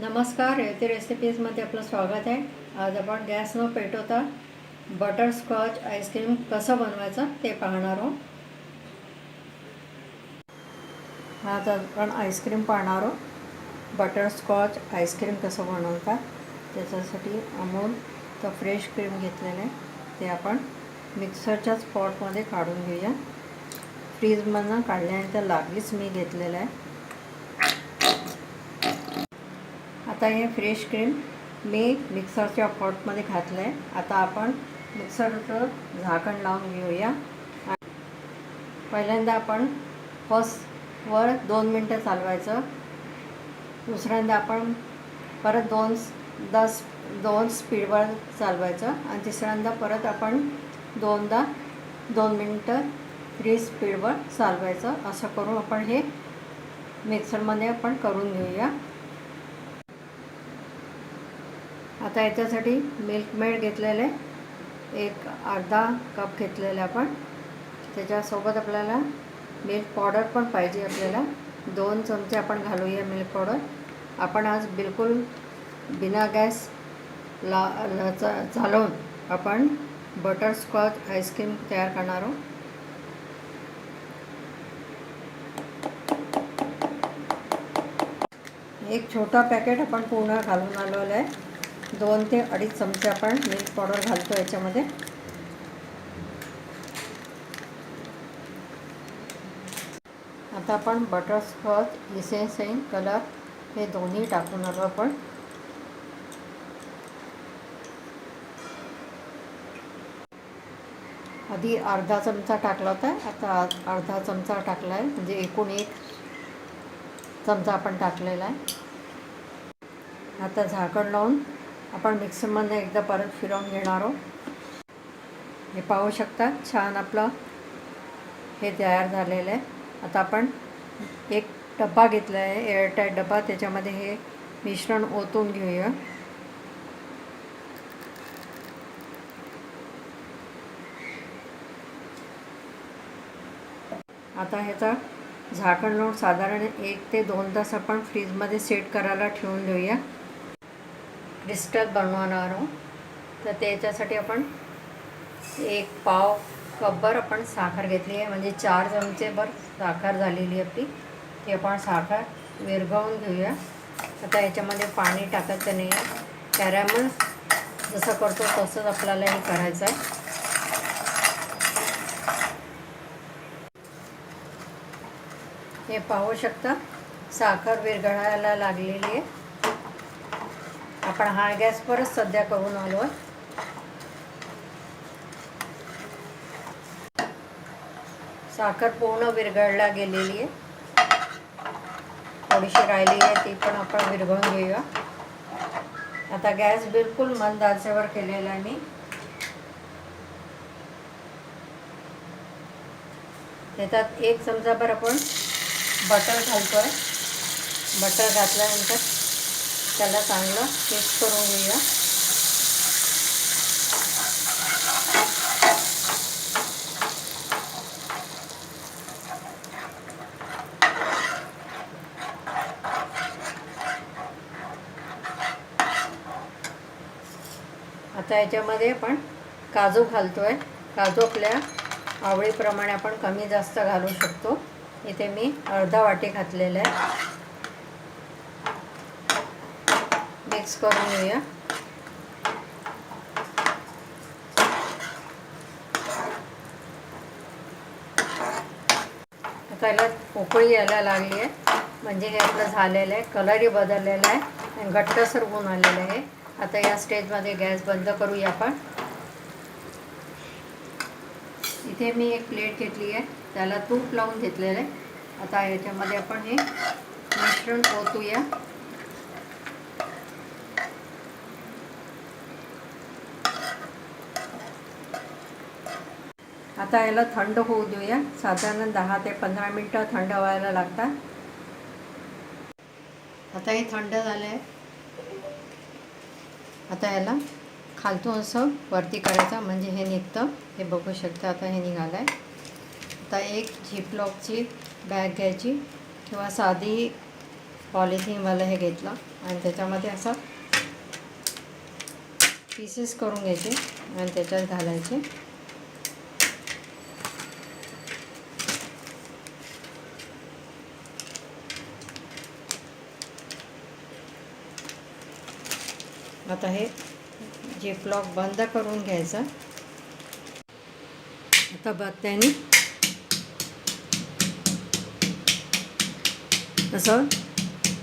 नमस्कार येथे रेसिपीजमध्ये आपलं स्वागत आहे. आज आपण गॅस न पेटवता बटरस्कॉच आईस्क्रीम कसं बनवायचं ते पाहणार आहोत. आज आपण आईस्क्रीम पाहणार आहोत. बटरस्कॉच आईस्क्रीम कसं बनवतात त्याच्यासाठी अमूल तर फ्रेश क्रीम घेतलेलं आहे. ते आपण मिक्सरच्याच पॉटमध्ये काढून घेऊया. फ्रीजमधनं काढल्यानंतर लागलीच मी घेतलेलं आहे. आता हे फ्रेश क्रीम मी मिक्सरच्या पॉटमध्ये घातलं आहे आता आपण मिक्सरचं झाकण लावून घेऊया. पहिल्यांदा आपण फर्स्टवर दोन मिनटं चालवायचं. दुसऱ्यांदा आपण परत दोन दस दोन स्पीडवर चालवायचं. आणि तिसऱ्यांदा परत आपण दोनदा दोन मिनटं थ्री स्पीडवर चालवायचं. असं करून आपण हे मिक्सरमध्ये आपण करून घेऊया. आता याच्यासाठी मिल्क मेड घेतलेले एक अर्धा कप घेतलेले आपण. त्याच्यासोबत आपल्याला मिल्क पावडर पण पाहिजे आपल्याला. दोन चमचे आपण घालूया मिल्क पावडर आपण आज बिलकुल बिना गॅस ला चा चालवून आपण बटरस्कॉच आईस्क्रीम तयार करणार आहोत. एक छोटा पॅकेट आपण पूर्ण घालून आलेलं आहे. दोन ते अडीच चमचे आपण मिल्क पावडर घालतो याच्यामध्ये. आता आपण बटरस्कॉच इसेन्सेन कलर हे दोन्ही टाकून आलो आपण. आधी अर्धा चमचा टाकला होता आता अर्धा चमचा टाकला आहे म्हणजे एकूण एक चमचा आपण टाकलेला आहे. आता झाकण लावून आपण मिक्सरमध्ये एकदा परत फिरवून घेणार आहोत. हे पाहू शकता छान आपलं हे तयार झालेलं आहे. आता आपण एक डब्बा घेतला आहे एअरटाईट डब्बा. त्याच्यामध्ये हे मिश्रण ओतून घेऊया. आता ह्याचा झाकण लावून साधारण एक ते दोन तास आपण फ्रीजमध्ये सेट करायला ठेवून देऊया. क्रिस्टल बनवणार आहोत. तर त्याच्यासाठी आपण एक पाव कपभर आपण साखर घेतली आहे. म्हणजे चार चमचेभर साखर झालेली आपली. ती आपण साखर विरघळून घेऊया. आता याच्यामध्ये पाणी टाकायचं नाही आहे. कॅरॅमल जसं करतो तसंच आपल्याला हे करायचं आहे. हे पाहू शकता साखर विरघळायला लागलेली आहे. आपण हा गॅस सध्या करून आलो आहे. साखर पूर्ण विरघळला गेलेली आहे. थोडीशी राहिली आहे ती पण आपण विरघळून घेऊया. आता गॅस बिलकुल मंद आचेवर केलेला आहे मी. त्याच्यात एक चमचाभर आपण बटर घालतो आहे बटर घातल्यानंतर त्याला चांगलं मिक्स करून घेऊया. आता याच्यामध्ये आपण काजू घालतो आहे काजू आपल्या आवडीप्रमाणे आपण कमी जास्त घालू शकतो. इथे मी अर्धा वाटी घातलेला आहे. मिक्स करून घेऊया आता याला पोकळी यायला लागली आहे. म्हणजे हे आपलं झालेलं आहे. कलरही बदललेला आहे. आणि घट्टसर होऊन आलेलं आहे. आता या स्टेजमध्ये गॅस बंद करूया आपण. इथे मी एक प्लेट घेतली आहे. त्याला तूप लावून घेतलेलं आहे. आता याच्यामध्ये आपण हे मिश्रण ओतूया. आता याला थंड होऊ देऊया. साधारण दहा ते पंधरा मिनटं थंड व्हायला लागतात. आता हे थंड झालं आहे आता याला खालतून असं वरती करायचं म्हणजे हे निघतं. हे बघू शकता आता हे निघालं आहे आता एक झिपलॉकची बॅग घ्यायची किंवा साधी पॉलिथिनवालं हे घेतलं आणि त्याच्यामध्ये असं पीसेस करून घ्यायचे आणि त्याच्यात घालायचे. आता हे जे फ्लॉक बंद करून घ्यायचा. आता बत्त्याने असं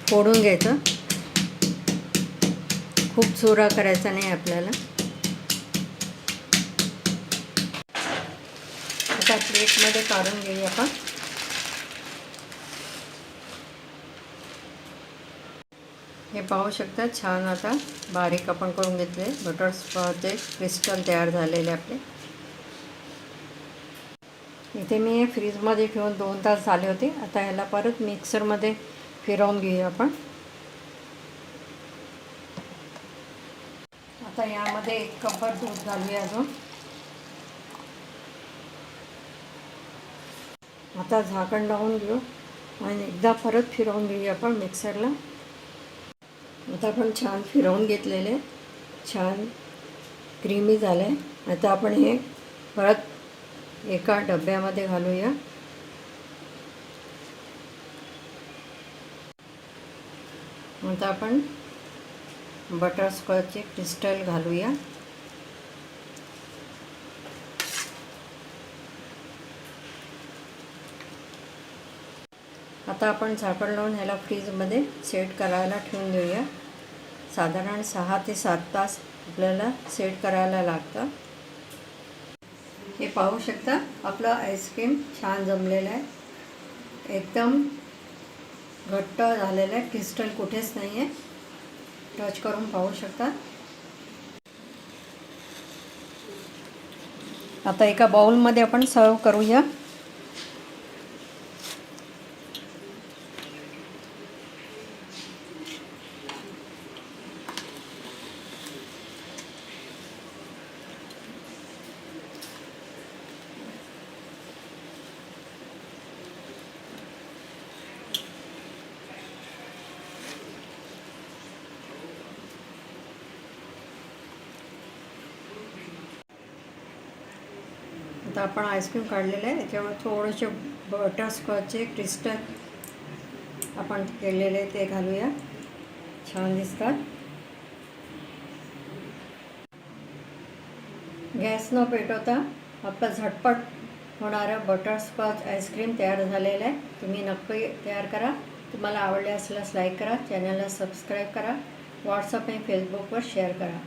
फोडून घ्यायचं. खूप चुरा करायचा नाही आपल्याला. आता प्लेटमध्ये काढून घेऊया आपण. हे पाहू शकता छान आता बारीक आपण करून घेतले. बटर क्रिस्टल तयार झालेले आपले. इथे मी हे फ्रीजमध्ये ठेवून दोन तास झाले होते. आता ह्याला परत मिक्सरमध्ये फिरवून घेऊया आपण. आता यामध्ये एक कपभर दूध घालूया अजून. आता झाकण लावून घेऊ आणि एकदा परत फिरवून घेऊया आपण मिक्सरला. आता आपण छान फिरवून घेतलेले. छान क्रीमी झालं आहे आता आपण हे परत एका डब्यामध्ये घालूया. आता आपण बटरस्कॉचचे क्रिस्टल घालूया. आता आपण झाकण लावून ह्याला फ्रीजमध्ये सेट करायला ठेवून देऊया. साधारण सहा ते सात तास आपल्याला सेट करायला लागतं. हे पाहू शकता आपलं आईस्क्रीम छान जमलेलं आहे. एकदम घट्ट झालेलं आहे क्रिस्टल कुठेच नाही आहे टच करून पाहू शकता. आता एका बाउलमध्ये आपण सर्व करूया. आता आपण आईस्क्रीम काढलेलं आहे. त्याच्यामुळे थोडेसे बटरस्कॉचचे क्रिस्टल आपण केलेले ते घालूया. छान दिसतात. गॅस न पेटवता आपलं झटपट होणारं बटरस्कॉच आईस्क्रीम तयार झालेलं आहे. तुम्ही नक्की तयार करा. तुम्हाला आवडले असल्यास लाईक करा. चॅनलला सबस्क्राईब करा. व्हॉट्सअप आणि फेसबुकवर शेअर करा.